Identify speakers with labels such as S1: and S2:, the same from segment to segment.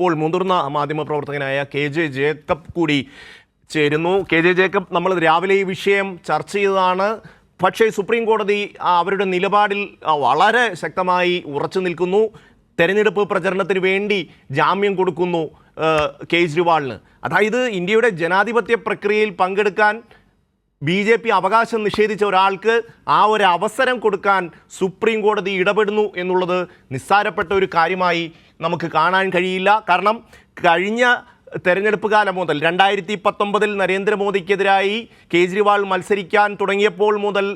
S1: ഇപ്പോൾ മുതിർന്ന മാധ്യമപ്രവർത്തകനായ K J Jacob കൂടി ചേരുന്നു. കെ ജെ ജേക്കബ് നമ്മൾ രാവിലെ ഈ വിഷയം ചർച്ച ചെയ്തതാണ്. പക്ഷേ സുപ്രീം കോടതി അവരുടെ നിലപാടിൽ വളരെ ശക്തമായി ഉറച്ചു നിൽക്കുന്നു. തെരഞ്ഞെടുപ്പ് പ്രചരണത്തിന് വേണ്ടി ജാമ്യം കൊടുക്കുന്നു കേജ്രിവാളിന്. അതായത് ഇന്ത്യയുടെ ജനാധിപത്യ പ്രക്രിയയിൽ പങ്കെടുക്കാൻ ബി ജെ പി അവകാശം നിഷേധിച്ച ഒരാൾക്ക് ആ ഒരു അവസരം കൊടുക്കാൻ സുപ്രീം കോടതി ഇടപെടുന്നു എന്നുള്ളത് നിസ്സാരപ്പെട്ട ഒരു കാര്യമായി നമുക്ക് കാണാൻ കഴിയില്ല. കാരണം കഴിഞ്ഞ തെരഞ്ഞെടുപ്പ് കാലം മുതൽ രണ്ടായിരത്തി പത്തൊമ്പതിൽ നരേന്ദ്രമോദിക്കെതിരായി കേജ്രിവാൾ മത്സരിക്കാൻ തുടങ്ങിയപ്പോൾ മുതൽ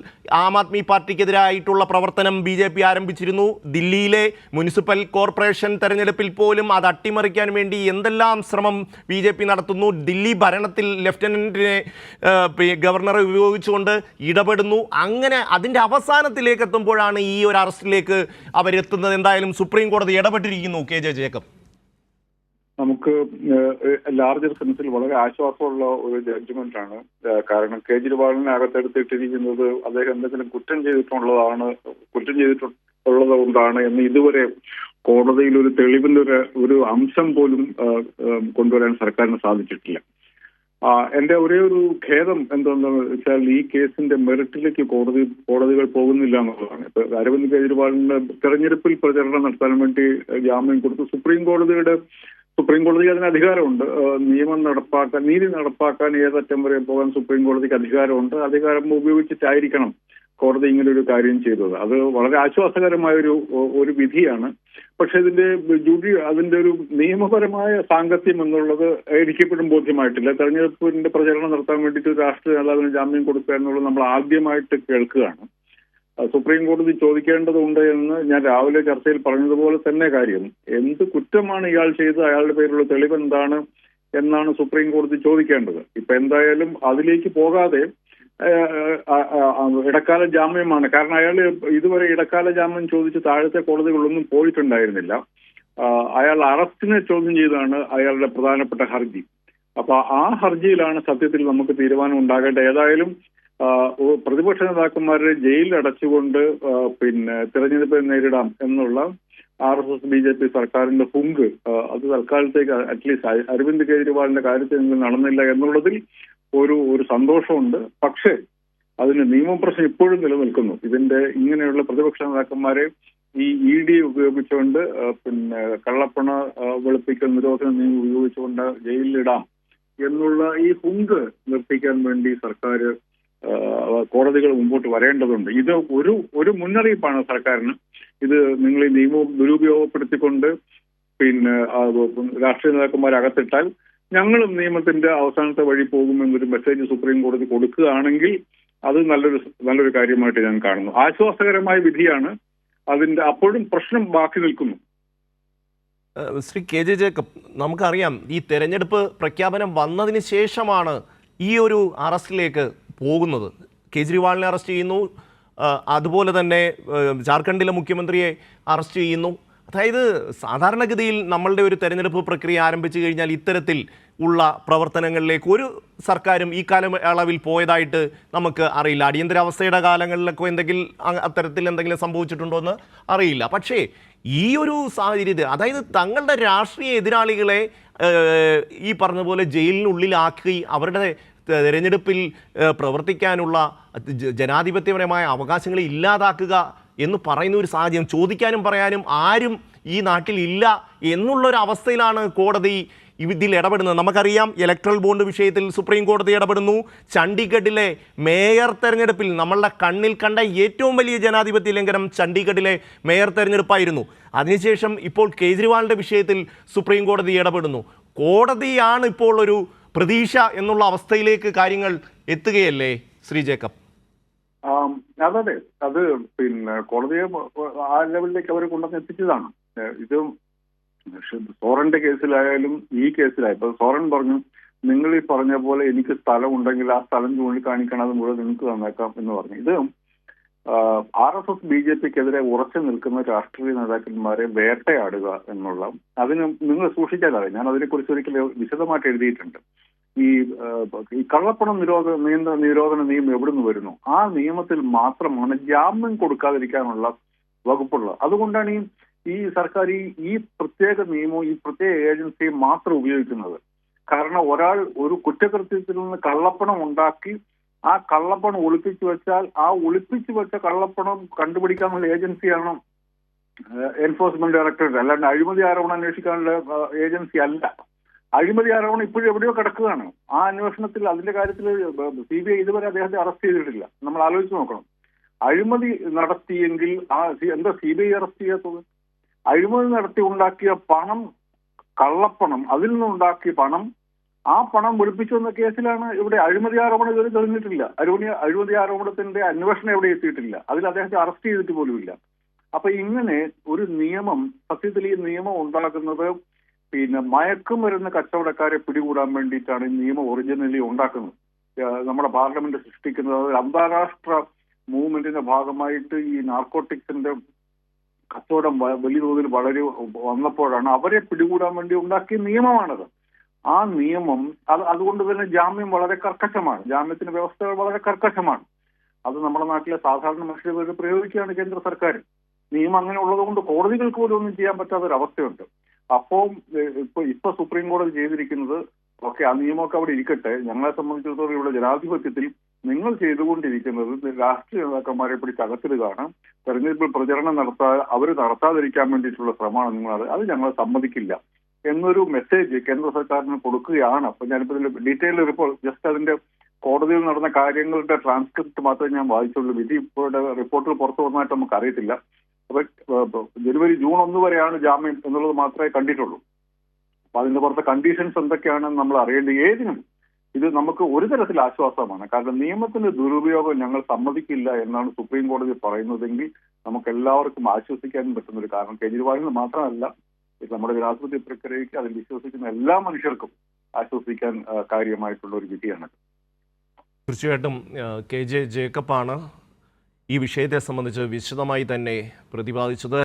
S1: ആം ആദ്മി പാർട്ടിക്കെതിരായിട്ടുള്ള പ്രവർത്തനം ബി ജെ പി ആരംഭിച്ചിരുന്നു. ദില്ലിയിലെ മുനിസിപ്പൽ കോർപ്പറേഷൻ തെരഞ്ഞെടുപ്പിൽ പോലും അത് അട്ടിമറിക്കാൻ വേണ്ടി എന്തെല്ലാം ശ്രമം ബി ജെ പി നടത്തുന്നു. ദില്ലി ഭരണത്തിൽ ലഫ്റ്റനന്റിനെ ഗവർണറെ ഉപയോഗിച്ചുകൊണ്ട് ഇടപെടുന്നു. അങ്ങനെ അതിന്റെ അവസാനത്തിലേക്ക് എത്തുമ്പോഴാണ് ഈ ഒരു അറസ്റ്റിലേക്ക് അവരെത്തുന്നത്. എന്തായാലും സുപ്രീം കോടതി ഇടപെട്ടിരിക്കുന്നു കെ ജെ ജേക്കബ്.
S2: നമുക്ക് ലാർജർ സെൻസിൽ വളരെ ആശ്വാസമുള്ള ഒരു ജഡ്ജ്മെന്റ് ആണ്. കാരണം കേജ്രിവാളിനെ അകത്തെടുത്തിട്ടിരിക്കുന്നത് അദ്ദേഹം എന്തെങ്കിലും കുറ്റം ചെയ്തിട്ടുള്ളതാണ് കുറ്റം ചെയ്തിട്ടുള്ളത് കൊണ്ടാണ് എന്ന് ഇതുവരെ കോടതിയിൽ ഒരു തെളിവിന്റെ ഒരു ഒരു അംശം പോലും കൊണ്ടുവരാൻ സർക്കാരിന് സാധിച്ചിട്ടില്ല. എന്റെ ഒരേ ഒരു ഖേദം എന്താണെന്ന് വെച്ചാൽ ഈ കേസിന്റെ മെറിറ്റിലേക്ക് കോടതി കോടതികൾ പോകുന്നില്ല എന്നുള്ളതാണ്. ഇപ്പൊ അരവിന്ദ് കെജ്രിവാളിന് തെരഞ്ഞെടുപ്പിൽ പ്രചരണം നടത്താൻ വേണ്ടി ജാമ്യം കൊടുത്തു സുപ്രീം കോടതിയുടെ സുപ്രീം കോടതിക്ക് അതിന് അധികാരമുണ്ട്. നിയമം നടപ്പാക്കാൻ നീതി നടപ്പാക്കാൻ ഏതറ്റം വരെ പോകാൻ സുപ്രീം കോടതിക്ക് അധികാരമുണ്ട്. അധികാരം ഉപയോഗിച്ചിട്ടായിരിക്കണം കോടതി ഇങ്ങനെ ഒരു കാര്യം ചെയ്തത്. അത് വളരെ ആശ്വാസകരമായ ഒരു ഒരു വിധിയാണ്. പക്ഷെ ഇതിന്റെ ജുഡി അതിന്റെ ഒരു നിയമപരമായ സാങ്കത്യം എന്നുള്ളത് എനിക്കിപ്പോഴും ബോധ്യമായിട്ടില്ല. തെരഞ്ഞെടുപ്പിന്റെ പ്രചരണം നടത്താൻ വേണ്ടിയിട്ട് രാഷ്ട്രീയ നേതാവിന് ജാമ്യം കൊടുക്കുക എന്നുള്ളത് നമ്മൾ ആദ്യമായിട്ട് കേൾക്കുകയാണ്. സുപ്രീം കോടതി ചോദിക്കേണ്ടതുണ്ട് എന്ന് ഞാൻ രാവിലെ ചർച്ചയിൽ പറഞ്ഞതുപോലെ തന്നെ കാര്യം. എന്ത് കുറ്റമാണ് ഇയാൾ ചെയ്തത്? അയാളുടെ പേരിലുള്ള തെളിവ് എന്താണ് എന്നാണ് സുപ്രീം കോടതി ചോദിക്കേണ്ടത്. ഇപ്പൊ എന്തായാലും അതിലേക്ക് പോകാതെ ഇടക്കാല ജാമ്യമാണ്. കാരണം അയാൾ ഇതുവരെ ഇടക്കാല ജാമ്യം ചോദിച്ച് താഴത്തെ കോടതികളൊന്നും പോയിട്ടുണ്ടായിരുന്നില്ല. അയാൾ അറസ്റ്റിനെ ചോദ്യം ചെയ്താണ് അയാളുടെ പ്രധാനപ്പെട്ട ഹർജി. അപ്പൊ ആ ഹർജിയിലാണ് സത്യത്തിൽ നമുക്ക് തീരുമാനം ഉണ്ടാകേണ്ടത്. ഏതായാലും പ്രതിപക്ഷ നേതാക്കന്മാരെ ജയിലിൽ അടച്ചുകൊണ്ട് പിന്നെ തിരഞ്ഞെടുപ്പ് നേരിടാം എന്നുള്ള R S S B J P സർക്കാരിന്റെ ഹുങ്ക് അത് തൽക്കാലത്തേക്ക് അറ്റ്ലീസ്റ്റ് അരവിന്ദ് കെജ്രിവാളിന്റെ കാര്യത്തിൽ നടന്നില്ല എന്നുള്ളതിൽ ഒരു ഒരു സന്തോഷമുണ്ട്. പക്ഷേ അതിന് നിയമപ്രശ്നം ഇപ്പോഴും നിലനിൽക്കുന്നു. ഇതിന്റെ ഇങ്ങനെയുള്ള പ്രതിപക്ഷ നേതാക്കന്മാരെ ഈ ഇ ഡി ഉപയോഗിച്ചുകൊണ്ട് പിന്നെ കള്ളപ്പണ വെളുപ്പിക്കൽ നിരോധന നിയമം ഉപയോഗിച്ചുകൊണ്ട് ജയിലിലിടാം എന്നുള്ള ഈ ഹുങ്ക് നിർത്തിക്കാൻ വേണ്ടി സർക്കാർ കോടതികൾ മുമ്പോട്ട് വരേണ്ടതുണ്ട്. ഇത് ഒരു ഒരു മുന്നറിയിപ്പാണ് സർക്കാരിന്. ഇത് നിങ്ങൾ ഈ നിയമം ദുരുപയോഗപ്പെടുത്തിക്കൊണ്ട് പിന്നെ രാഷ്ട്രീയ നേതാക്കന്മാരെ അകത്തിട്ടാൽ ഞങ്ങളും നിയമത്തിന്റെ അവസാനത്തെ വഴി പോകുമെന്നൊരു മെസ്സേജ് സുപ്രീം കോടതി കൊടുക്കുകയാണെങ്കിൽ അത് നല്ലൊരു നല്ലൊരു കാര്യമായിട്ട് ഞാൻ കാണുന്നു. ആശ്വാസകരമായ വിധിയാണ്. അതിന്റെ അപ്പോഴും പ്രശ്നം ബാക്കി നിൽക്കുന്നു.
S1: ശ്രീ കെ ജെ ജേക്കബ് നമുക്കറിയാം ഈ തെരഞ്ഞെടുപ്പ് പ്രഖ്യാപനം വന്നതിന് ശേഷമാണ് ഈ ഒരു അറസ്റ്റിലേക്ക് പോകുന്നത്. കേജ്രിവാളിനെ അറസ്റ്റ് ചെയ്യുന്നു. അതുപോലെ തന്നെ ജാർഖണ്ഡിലെ മുഖ്യമന്ത്രിയെ അറസ്റ്റ് ചെയ്യുന്നു. അതായത് സാധാരണഗതിയിൽ നമ്മളുടെ ഒരു തെരഞ്ഞെടുപ്പ് പ്രക്രിയ ആരംഭിച്ചു കഴിഞ്ഞാൽ ഇത്തരത്തിൽ ഉള്ള പ്രവർത്തനങ്ങളിലേക്ക് ഒരു സർക്കാരും ഈ കാലയളവിൽ പോയതായിട്ട് നമുക്ക് അറിയില്ല. അടിയന്തരാവസ്ഥയുടെ കാലങ്ങളിലൊക്കെ എന്തെങ്കിലും അത്തരത്തിൽ എന്തെങ്കിലും സംഭവിച്ചിട്ടുണ്ടോ എന്ന് അറിയില്ല. പക്ഷേ ഈ ഒരു സാഹചര്യത്തിൽ അതായത് തങ്ങളുടെ രാഷ്ട്രീയ എതിരാളികളെ ഈ പറഞ്ഞ പോലെ ജയിലിനുള്ളിലാക്കി അവരുടെ തെരഞ്ഞെടുപ്പിൽ പ്രവർത്തിക്കാനുള്ള ജനാധിപത്യപരമായ അവകാശങ്ങളെ ഇല്ലാതാക്കുക എന്ന് പറയുന്ന ഒരു സാഹചര്യം ചോദിക്കാനും പറയാനും ആരും ഈ നാട്ടിൽ ഇല്ല എന്നുള്ളൊരു അവസ്ഥയിലാണ് കോടതി ഇതിൽ ഇടപെടുന്നത്. നമുക്കറിയാം ഇലക്ട്രൽ ബോണ്ട് വിഷയത്തിൽ സുപ്രീം കോടതി ഇടപെടുന്നു. ചണ്ഡീഗഡിലെ മേയർ തെരഞ്ഞെടുപ്പിൽ നമ്മളുടെ കണ്ണിൽ കണ്ട ഏറ്റവും വലിയ ജനാധിപത്യ ലംഘനം ചണ്ഡീഗഡിലെ മേയർ തെരഞ്ഞെടുപ്പായിരുന്നു. അതിനുശേഷം ഇപ്പോൾ കേജ്രിവാളിന്റെ വിഷയത്തിൽ സുപ്രീം കോടതി ഇടപെടുന്നു. കോടതിയാണ് ഇപ്പോൾ ഒരു പ്രതീക്ഷ എന്നുള്ള അവസ്ഥയിലേക്ക് കാര്യങ്ങൾ എത്തുകയല്ലേ ശ്രീ ജേക്കബ്?
S2: അതെ അത് പിന്നെ കോടതിയെ ആ ലെവലിലേക്ക് അവർ കൊണ്ടുവന്ന് എത്തിച്ചതാണ്. ഇത് സോറന്റെ കേസിലായാലും ഈ കേസിലായാലും ഇപ്പൊ സോറൻ പറഞ്ഞു നിങ്ങൾ ഈ പറഞ്ഞ പോലെ എനിക്ക് സ്ഥലം ഉണ്ടെങ്കിൽ ആ സ്ഥലം ചൂണ്ടിക്കാണിക്കണം അത് മുഴുവൻ നിങ്ങൾക്ക് തന്നേക്കാം എന്ന് പറഞ്ഞു. ഇത് R S S B J പിക്കെതിരെ ഉറച്ചു നിൽക്കുന്ന രാഷ്ട്രീയ നേതാക്കന്മാരെ വേട്ടയാടുക എന്നുള്ള അതിന് നിങ്ങൾ സൂക്ഷിച്ചാലേ ഞാൻ അതിനെക്കുറിച്ച് ഒരിക്കൽ വിശദമായിട്ട് എഴുതിയിട്ടുണ്ട്. ഈ ഈ കള്ളപ്പണം നിരോധന നിയന്ത്രണ നിരോധന നിയമം എവിടുന്ന് വരുന്നു? ആ നിയമത്തിൽ മാത്രമാണ് ജാമ്യം കൊടുക്കാതിരിക്കാനുള്ള വകുപ്പുള്ളത്. അതുകൊണ്ടാണ് ഈ ഈ സർക്കാർ ഈ ഈ പ്രത്യേക നിയമവും ഈ പ്രത്യേക ഏജൻസിയും മാത്രം ഉപയോഗിക്കുന്നത്. കാരണം ഒരാൾ ഒരു കുറ്റകൃത്യത്തിൽ നിന്ന് കള്ളപ്പണം ഉണ്ടാക്കി ആ കള്ളപ്പണം ഒളിപ്പിച്ചു വെച്ചാൽ ആ ഒളിപ്പിച്ചു വെച്ച കള്ളപ്പണം കണ്ടുപിടിക്കാനുള്ള ഏജൻസിയാണ് എൻഫോഴ്സ്മെന്റ് ഡയറക്ടറേറ്റ് അല്ലാണ്ട് അഴിമതി ആരോപണം അന്വേഷിക്കാനുള്ള ഏജൻസി അല്ല. അഴിമതി ആരോപണം ഇപ്പോഴും എവിടെയോ കിടക്കുകയാണ്. ആ അന്വേഷണത്തിൽ അതിന്റെ കാര്യത്തിൽ സി ബി ഐ ഇതുവരെ അദ്ദേഹത്തെ അറസ്റ്റ് ചെയ്തിട്ടില്ല. നമ്മൾ ആലോചിച്ച് നോക്കണം. അഴിമതി നടത്തിയെങ്കിൽ ആ എന്താ സി ബി ഐ അറസ്റ്റ് ചെയ്യാത്തത്? അഴിമതി നടത്തി ഉണ്ടാക്കിയ പണം കള്ളപ്പണം അതിൽ നിന്നുണ്ടാക്കിയ പണം ആ പണം വെളുപ്പിച്ചു എന്ന കേസിലാണ് ഇവിടെ അഴിമതി ആരോപണം ഇതുവരെ തെളിഞ്ഞിട്ടില്ല. അരോണി അഴിമതി ആരോപണത്തിന്റെ അന്വേഷണം എവിടെ എത്തിയിട്ടില്ല. അതിൽ അദ്ദേഹത്തെ അറസ്റ്റ് ചെയ്തിട്ട് പോലുമില്ല. അപ്പൊ ഇങ്ങനെ ഒരു നിയമം സത്യത്തിൽ ഈ നിയമം ഉണ്ടാക്കുന്നത് പിന്നെ മയക്കുമരുന്ന് കച്ചവടക്കാരെ പിടികൂടാൻ വേണ്ടിയിട്ടാണ് ഈ നിയമം ഒറിജിനലി ഉണ്ടാക്കുന്നത്. നമ്മുടെ പാർലമെന്റ് സൃഷ്ടിക്കുന്നത്. അത് അന്താരാഷ്ട്ര മൂവ്മെന്റിന്റെ ഭാഗമായിട്ട് ഈ നാർക്കോട്ടിക്സിന്റെ കച്ചവടം വലിയ തോതിൽ വളരെ വന്നപ്പോഴാണ് അവരെ പിടികൂടാൻ വേണ്ടി ഉണ്ടാക്കിയ നിയമമാണത്. ആ നിയമം അത് അതുകൊണ്ട് തന്നെ ജാമ്യം വളരെ കർക്കശമാണ്. ജാമ്യത്തിന് വ്യവസ്ഥകൾ വളരെ കർക്കശമാണ്. അത് നമ്മുടെ നാട്ടിലെ സാധാരണ മനുഷ്യർ പേര് പ്രയോഗിക്കുകയാണ് കേന്ദ്ര സർക്കാർ. നിയമം അങ്ങനെ ഉള്ളത് കൊണ്ട് കോടതികൾക്ക് പോലും ഒന്നും ചെയ്യാൻ പറ്റാത്ത ഒരു അവസ്ഥയുണ്ട് അപ്പോ ഇപ്പൊ ഇപ്പൊ സുപ്രീം കോടതി ചെയ്തിരിക്കുന്നത് ഓക്കെ ആ നിയമമൊക്കെ അവിടെ ഇരിക്കട്ടെ. ഞങ്ങളെ സംബന്ധിച്ചിടത്തോളം ഇവിടെ ജനാധിപത്യത്തിൽ നിങ്ങൾ ചെയ്തുകൊണ്ടിരിക്കുന്നത് രാഷ്ട്രീയ നേതാക്കന്മാരെ പിടിച്ച് അകത്തിടുകയാണ്. തെരഞ്ഞെടുപ്പിൽ പ്രചരണം നടത്താ അവർ നടത്താതിരിക്കാൻ വേണ്ടിയിട്ടുള്ള ശ്രമമാണ് നിങ്ങൾ അത് ഞങ്ങൾ സമ്മതിക്കില്ല. എന്നൊരു മെസ്സേജ് കേന്ദ്ര സർക്കാരിന് കൊടുക്കുകയാണ്. അപ്പൊ ഞാനിപ്പോ ഇതിന്റെ ഡീറ്റെയിൽ റിപ്പോർട്ട് ജസ്റ്റ് അതിന്റെ കോടതിയിൽ നടന്ന കാര്യങ്ങളുടെ ട്രാൻസ്ക്രിപ്റ്റ് മാത്രമേ ഞാൻ വായിച്ചുള്ളൂ. വിധി ഇപ്പോഴുടെ റിപ്പോർട്ടിൽ പുറത്തു വന്നതായിട്ട് നമുക്ക് അറിയത്തില്ല. അപ്പൊ ജനുവരി ജൂൺ ഒന്ന് വരെയാണ് ജാമ്യം എന്നുള്ളത് മാത്രമേ കണ്ടിട്ടുള്ളൂ. അപ്പൊ അതിന്റെ പുറത്തെ കണ്ടീഷൻസ് എന്തൊക്കെയാണെന്ന് നമ്മൾ അറിയേണ്ടത് ഏതിനും ഇത് നമുക്ക് ഒരു തരത്തിൽ ആശ്വാസമാണ്. കാരണം നിയമത്തിന്റെ ദുരുപയോഗം ഞങ്ങൾ സമ്മതിക്കില്ല എന്നാണ് സുപ്രീം കോടതി പറയുന്നതെങ്കിൽ നമുക്ക് എല്ലാവർക്കും ആശ്വസിക്കാനും പറ്റുന്ന ഒരു കാരണം. കേജ്രിവാളിന് മാത്രമല്ല നമ്മുടെ ജനാധിപത്യ പ്രക്രിയയ്ക്ക് അതിൽ വിശ്വസിക്കുന്ന എല്ലാ മനുഷ്യർക്കും ആശ്വസിക്കാൻ കാര്യമായിട്ടുള്ള ഒരു വിധിയാണ്.
S1: തീർച്ചയായിട്ടും കെ ജെ ജേക്കബാണ് ഈ വിഷയത്തെ സംബന്ധിച്ച് വിശദമായി തന്നെ പ്രതിപാദിച്ചത്.